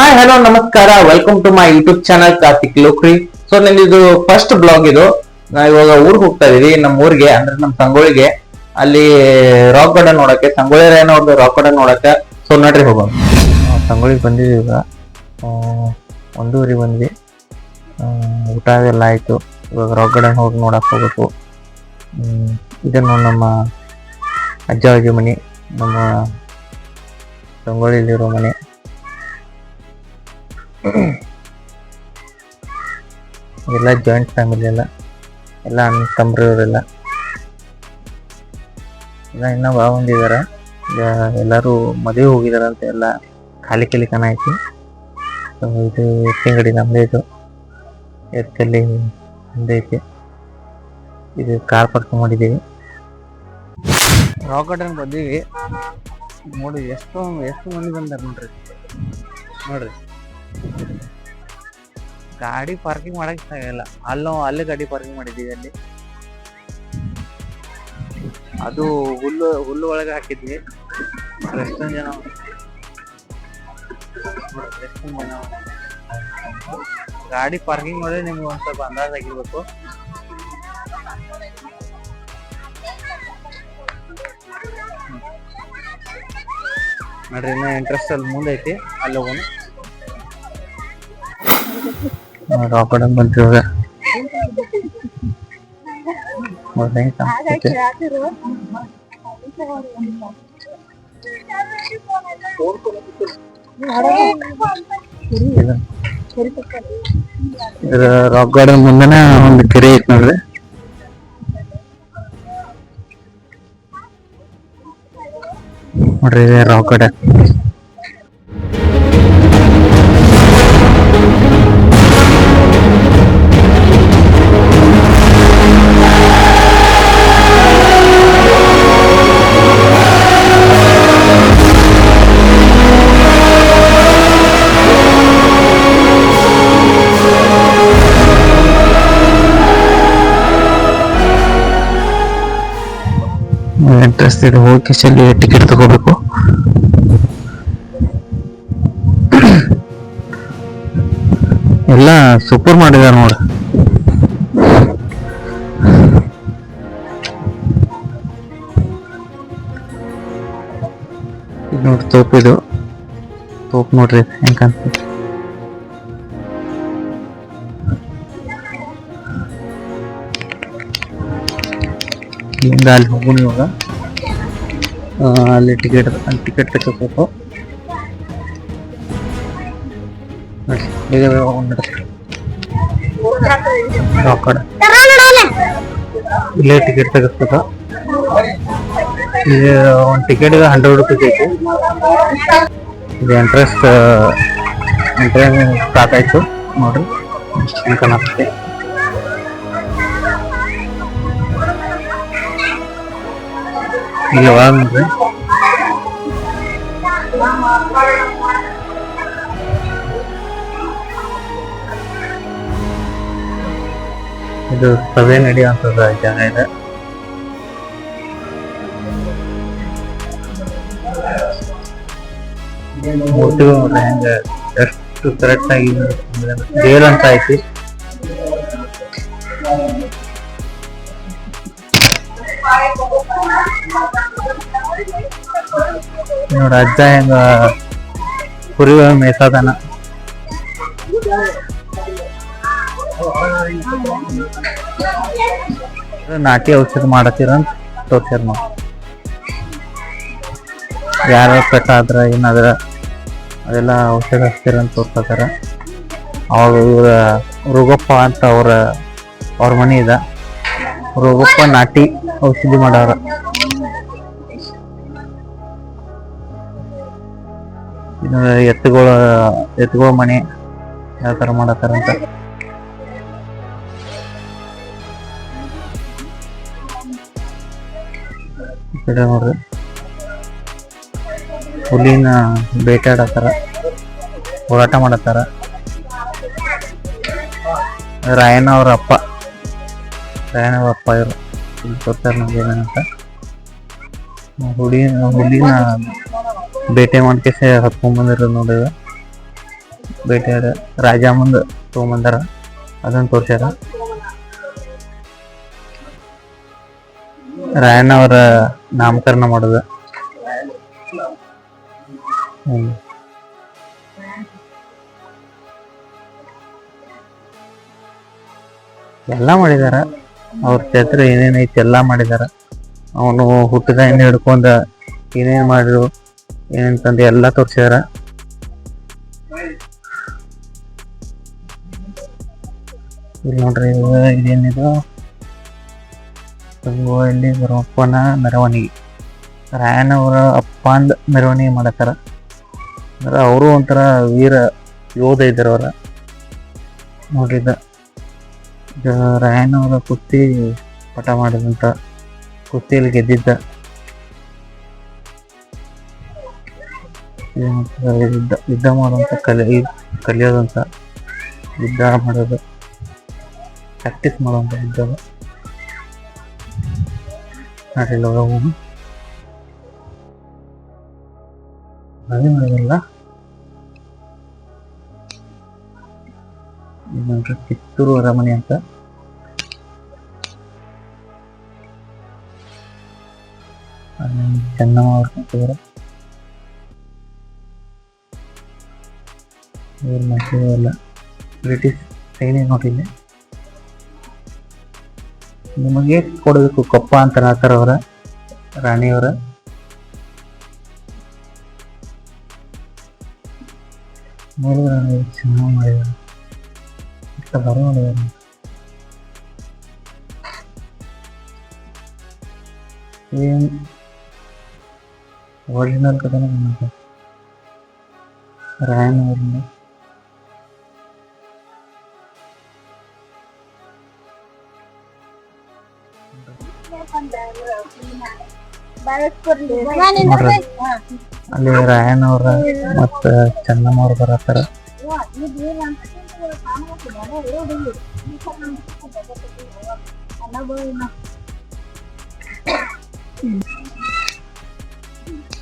Hi hello ನಮಸ್ಕಾರ. Welcome to my YouTube channel Karthik Lokri so ಇದು first blog ಇದು. ನಾವು ಇವಾಗ ಊರಿಗೆ ಹೋಗ್ತಾ ಇದೀವಿ ನಮ್ಮ ಊರಿಗೆ, ಅಂದ್ರೆ ನಮ್ಮ ಸಂಗೊಳಿಗೆ. ಅಲ್ಲಿ ರಾಕ್ ಗಾರ್ಡನ್ ನೋಡಕ್ಕೆ, ಸಂಗೊಳ್ಳಿ ಏನೋ ಒಂದು ರಾಕ್ ಗಾರ್ಡನ್ ನೋಡಕ್ಕೆ. ಸೊ ನೋಡ್ರಿ, ಹೋಗೋಣ. ಸಂಗೊಳಿಗೆ ಬಂದಿದ್ವಿ ಈಗ ಒಂದೂರಿಗೆ ಬಂದ್ವಿ. ಊಟ ಎಲ್ಲ ಆಯ್ತು. ಇವಾಗ ರಾಕ್ ಗಾರ್ಡನ್ ಹೋಗಿ ನೋಡಕ್ ಹೋಗ್ಬೇಕು. ಇದನ್ನು ನಮ್ಮ ಅಜ್ಜ, ಅಜ್ಜಿ ಮನೆ. ನಮ್ಮ ಸಂಗೊಳ್ಳಿಲಿರೋ ಮನೆ. ಎಲ್ಲ ಜಾಯಿಂಟ್ ಫ್ಯಾಮಿಲಿ ಎಲ್ಲ. ಎಲ್ಲ ಅಣ್ಣ ತಮ್ಮರವರೆಲ್ಲ. ಎಲ್ಲ ಇನ್ನ ಭಾಳ ಮಂದಿ ಎಲ್ಲರೂ ಮದುವೆ ಹೋಗಿದಾರಂತೆ ಎಲ್ಲ ಖಾಲಿ ಖಾಲಿ ಕನ ಐತಿ ಇದು ತಿಂಗಡಿ ನಮ್ದೇ ಇದು. ಎತ್ತಲ್ಲಿ ಐತಿ. ಇದು ಕಾರ್ ಪಾರ್ಕಿಂಗ್ ಮಾಡಿದ್ದೀವಿ. ರಾಕ್ ಗಾರ್ಡನ್ ಬಂದೀವಿ. ನೋಡಿ, ಎಷ್ಟು ಎಷ್ಟು ಮಂದಿ ಬಂದಾರ ನೋಡ್ರಿ. ನೋಡ್ರಿ. ಗಾಡಿ ಪಾರ್ಕಿಂಗ್ ಮಾಡಕ್ ಆಗಲ್ಲ. ಅಲ್ಲೋ, ಅಲ್ಲೇ ಗಾಡಿ ಪಾರ್ಕಿಂಗ್ ಮಾಡಿದ್ದೀವಿ ಅಲ್ಲಿ. ಅದು ಹುಲ್ಲು ಹುಲ್ಲು ಒಳಗೆ ಹಾಕಿದ್ವಿ. ಎಷ್ಟೊಂದು ಜನ ಗಾಡಿ ಪಾರ್ಕಿಂಗ್ ಮಾಡಿದ್ರೆ ನಿಮ್ಗೆ ಒಂದು ಸ್ವಲ್ಪ ಅಂದಾಜ್ ಆಗಿರ್ಬೇಕು. ನೋಡ್ರಿ, ಇನ್ನೂ ಇಂಟ್ರೆಸ್ಟ್ ಅಲ್ಲಿ ಮುಂದೆ ಐತಿ. ಅಲ್ಲಿ ಹೋಗೋಣ. ರಾಕ್ ಗಾರ್ಡನ್ ಬಂತಿವಾಗ ನೋಡ್ರಿ ಹೆಂಗ್ ಕಾಣ್ತೈತಿ ಇದು ಇದು ರಾಕ್ ಗಾರ್ಡನ್ ಮುಂದೆನೆ ಒಂದು ಕೆರೆ ಐತಿ ನೋಡ್ರಿ ನೋಡ್ರಿ ಇದೆ ರಾಕ್ ಗಾರ್ಡನ್ ಇಂಟ್ರೆಸ್ಟ್ ಇದೆ ಹೋಗಿ ಅಲ್ಲಿ ಟಿಕೆಟ್ ತಗೋಬೇಕು. ಎಲ್ಲ ಸೂಪರ್ ಮಾಡಿದಾರೆ ನೋಡಿ. ನೋಡಿ ನೋಡ್ರಿ ತೋಪ್ ಇದು. ತೋಪ್ ನೋಡ್ರಿ ಹೆಂಗ್ ಇಲ್ಲಿಂದ ಅಲ್ಲಿ ಹೋಗೋಣ ಇವಾಗ. ಅಲ್ಲಿ ಟಿಕೆಟ್ ಅಲ್ಲಿ ಟಿಕೆಟ್ ತಗೋಬೇಕು. ಇಲ್ಲೇ ಟಿಕೆಟ್ ತೆಗಿಸ್ಬೇಕು. ಇಲ್ಲಿ ಒಂದು ಟಿಕೆಟ್ ಹಂಡ್ರೆಡ್ ರುಪೀಸ್ ಐತಿ. ಇದು ಎಂಟ್ರೆನ್ಸ್ ಎಂಟ್ರೆನ್ಸ್ ಸ್ಟಾರ್ಟ್ ಆಯ್ತು. ನೋಡ್ರಿ. ಹೆಂಗ್ ಇಲ್ಲಿ ಒಳಗ್ ನೋಡ್ರಿ ಇದು ಸಭೆ ನಡೆಯುವಂತದ ಜಾಗ ಇದೆ. ಮೂರ್ತಿಗಳು ಹೆಂಗ ಎಷ್ಟು ಕರೆಕ್ಟ್ ಆಗಿ ಜೇಲ್ ಅಂತ ಐತಿ ನೋಡ್ರಿ ಅಜ್ಜ ಹೆಂಗ ಕುರಿ ಮೇಸಾದನ ನಾಟಿ ಔಷಧ ಮಾಡತ್ತೀರ ಅಂತ ತೋರ್ಸ್ಯಾರ ನಾವು ಯಾರ ಪೆಟ್ಟ ಆದ್ರ ಏನಾದ್ರ ಅದೆಲ್ಲ ಔಷಧ ಹಚ್ತೀರ ಅಂತ ತೋರ್ಸತ್ತಾರ ಅವಾಗ ಇವ್ರ ರುಗಪ್ಪ ಅಂತ ಅವ್ರ ಅವ್ರ ಮನಿ ಇದ. ರುಗಪ್ಪ ನಾಟಿ ಔಷಧಿ ಮಾಡಾರ. ಎತ್ತುಗಳ ಎತ್ತುಗಳ ಮನೆ ಯಾವ ತರ ಮಾಡತ್ತಾರ ಅಂತ. ಕಡೆ ನೋಡ್ರಿ. ಹುಲಿನ ಬೇಟಾಡತ್ತಾರ, ಹೋರಾಟ ಮಾಡತ್ತಾರ. ರಾಯಣ್ಣ ಅವ್ರ ಅಪ್ಪ. ರಾಯಣ್ಣ ಅವ್ರ ಅಪ್ಪ ಇವರು. ಗೊತ್ತಾರ ನಮ್ಗೆ ಏನಂತ ಹುಲಿ ಹುಲಿನ ಬೇಟೆ ಮಾಡ್ಕೇಸಿ ಹತ್ಕೊಂಡ್ ಬಂದಿರೋದು ನೋಡಿದ ಬೇಟೆಯಾಡ ರಾಜಾ ಮುಂದ ತಗೊಂಬಂದಾರ. ಅದನ್ನ ತೋರ್ಸ್ಯಾರ. ರಾಯಣ್ಣ ಅವರ ನಾಮಕರಣ ಮಾಡುದ. ಹ್ಮ್. ಎಲ್ಲ ಮಾಡಿದಾರ. ಅವ್ರ ಛತ್ರ ಏನೇನೈತಿ ಎಲ್ಲ ಮಾಡಿದಾರ. ಅವನು ಹುಟ್ಟದ ಹಿಡ್ಕೊಂಡ ಏನೇನ್ ಮಾಡಿದ್ರು. ಏನೇನ್ ತಂದು, ಎಲ್ಲ ತೋರಿಸಿದಾರ? ಇಲ್ಲಿ ನೋಡ್ರಿ ಇದು ಇದೇನಿದು? ಇಲ್ಲಿ ಬರಪ್ಪನ ಮೆರವಣಿಗೆ. ರಾಯನವರ ಅಪ್ಪ ಅಂದ ಮೆರವಣಿಗೆ ಮಾಡತ್ತಾರ. ಅಂದ್ರೆ ಅವರು ಒಂಥರ ವೀರ ಯೋಧ ಇದ್ದಾರೆ ಅವರ. ನೋಡ್ರಿ ರಾಯನವರ ಕುತ್ತಿ ಪಟ ಮಾಡಿದಂತ ಕುಸ್ತಿಯಲ್ಲಿ ಗೆದ್ದಿದ್ದ ಯುದ್ಧ ಯುದ್ಧ ಮಾಡುವಂತ ಕಲೆ ಕಲಿಯೋದಂತ ಯುದ್ಧ ಮಾಡೋದು ಪ್ರಾಕ್ಟೀಸ್ ಮಾಡುವಂತ ಯುದ್ಧ ಮಾಡಿಲ್ಲ ಹೋಗು. ಅದೇ ಮಾಡಿದಲ್ಲ ಇದು ನೋಡ್ರಿ ಕಿತ್ತೂರು ಅರಮನೆ ಅಂತ. ಚೆನ್ನಮ್ಮ ಅವ್ರು ಕೂತಿದಾರೆ ಇವ್ರ ಮತ್ತೆ ಎಲ್ಲ ಬ್ರಿಟಿಷ್ ಸೈನಿಕ ನೋಡಿಲ್ಲ ನಿಮಗೆ ಕೊಡಬೇಕು ಕೊಪ್ಪ ಅಂತ ಹೇಳ್ತಾರ ಅವರ ರಾಣಿಯವರ ನೋಡಿದ್ರೆ ಅವ್ರು ಚೆನ್ನಾಗಿ ಮಾಡಿದ್ದಾರೆ ಇಷ್ಟ ಬರೋ ಮಾಡಿದ್ದಾರೆ ಏನ್ ಒರಿಜಿನಲ್ ಕಥೆನೇ ಬಂದಂತೆ ರಾಯಣ್ಣ ಅಲ್ಲಿ ರಾಯಣ್ಣ ಅವ್ರ ಮತ್ತ ಚೆನ್ನಮ್ಮ ಅವ್ರ ಬರತ್ತಾರ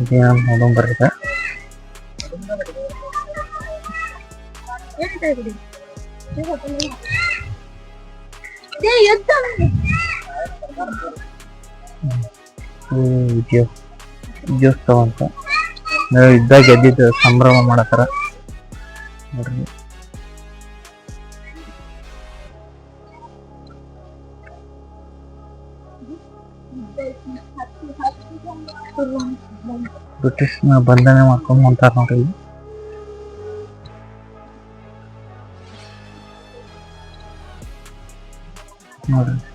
ಇದೇನ ನೋಡೋಣ ಬರ್ರಿ ಇದ. ಇದು ವಿಜಯ ವಿಜಯೋತ್ಸವ ಅಂತ ಇದ್ದಾಗ ಗೆದ್ದಿದ್ದು ಸಂಭ್ರಮ ಮಾಡತ್ತಾರ. ನೋಡ್ರಿ. ಬ್ರಿಟಿಷ್ನ ಬಂಧನೆ ಮಾಡ್ಕೊಂಡ್ ಹೊಂಟಾರ ನೋಡ್ರಿ. ನೋಡ್ರಿ.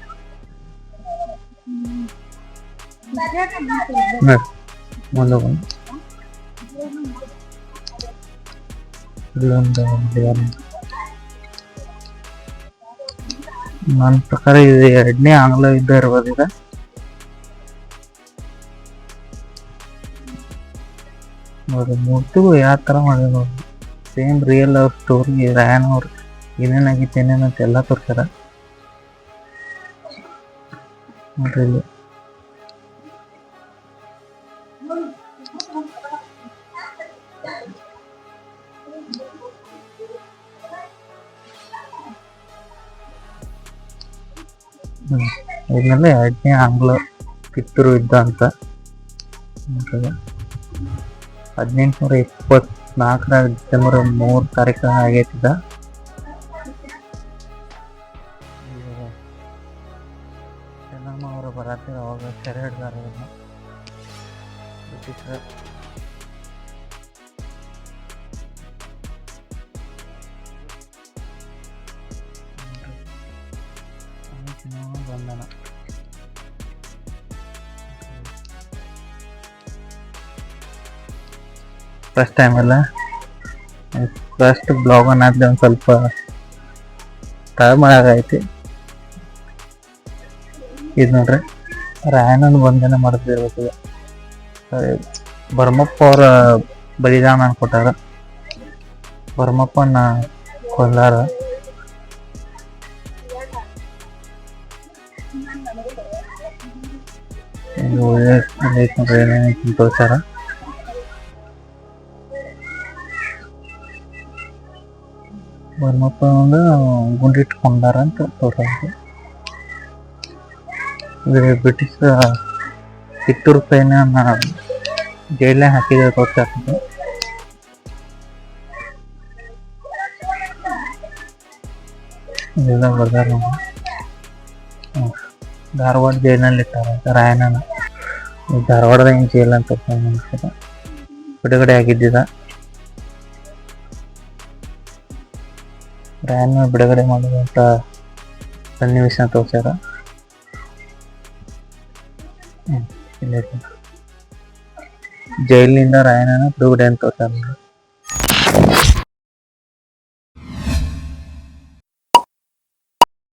ನನ್ನ ಪ್ರಕಾರ ಇದು ಎರಡನೇ ಆಂಗ್ಲ ಯುದ್ಧ ಇರ್ಬೋದು ಇದು ನೋಡ್ರಿ ಮೂರ್ತಿಗಳು ಯಾವ ತರ ಮಾಡಿದ್ರು? ಸೇಮ್ ರಿಯಲ್ ಅವ್ರ ಸ್ಟೋರಿ ರಾಯನ್ ಅವ್ರು. ಏನೇನಾಗಿತ್ತು ಏನೇನಂತ ಎಲ್ಲ ತೋರ್ಸ್ಯಾರ. ನೋಡ್ರಿ ಇಲ್ಲಿ. ಇದನ್ನೆಲ್ಲ ಎರಡನೇ ಆಂಗ್ಲ ಕಿತ್ತೂರು ಯುದ್ಧ ಅಂತ. ಹದಿನೆಂಟುನೂರ ಇಪ್ಪತ್ನಾಲ್ಕರ ಡಿಸೆಂಬರ್ ಮೂರು ತಾರೀಕು ಆಗೈತಿದ ಅವರು ಬರಾತಿರ ಅವಾಗ ಸೆರೆ ಹಿಡ್ದಾರ ಅವ್ರನ್ನ ಬ್ರಿಟಿಷರ ಬಂಧನ ಫಸ್ಟ್ ಟೈಮ್ ಅಲ್ಲ ಫಸ್ಟ್ ಬ್ಲಾಗ್ ಅನ್ನೋದ್ಲೆ ಒಂದು ಸ್ವಲ್ಪ ಟೈಮ್ ಆಗೈತಿ ಇದು ನೋಡ್ರಿ ರಾಯಣ್ಣನ ಬಂಧನ ಮಾಡ್ತಿರ್ಬೇಕು ಭರಮಪ್ಪ ಅವರ ಬಲಿದಾನ ಕೊಟ್ಟಾರ. ಭರಮಪ್ಪನ ಏನೇನೈತಿ ತೋರ್ಸ್ಯಾರ ಬರ್ಮಪ್ಪ ಗುಂಡಿಟ್ಕೊಂಡಾರ ಅಂತ ತೋರಿಸ್ತಾರೆ ಇದು ಬ್ರಿಟಿಷ್ ಕಿತ್ತೂರು ಪೈನ ಜೈಲೇ ಹಾಕಿದ್ರೆ ಗೊತ್ತಾಗ್ತದೆ ಇದೆಲ್ಲ ಬರ್ದಾರ. ಧಾರವಾಡ ಜೈಲಿನಲ್ಲಿ ಇಟ್ಟಾರ ರಾಯಣ್ಣನ. ಧಾರವಾಡದ ಏನು ಜೈಲ್ ಅಂತ ಬಿಡುಗಡೆ ಆಗಿದ್ದಿದ. ರಾಯಣ್ಣ ಬಿಡುಗಡೆ ಮಾಡುವಂತ ಸನ್ನಿವೇಶ ತೋರ್ಸ್ಯಾರ. ಹ್ಮ್, ಇಲ್ಲೈತಿ. ಜೈಲಿನಿಂದ ರಾಯಣ್ಣನ ಬಿಡುಗಡೆ ಅಂತ ತೋರ್ಸ್ಯಾರ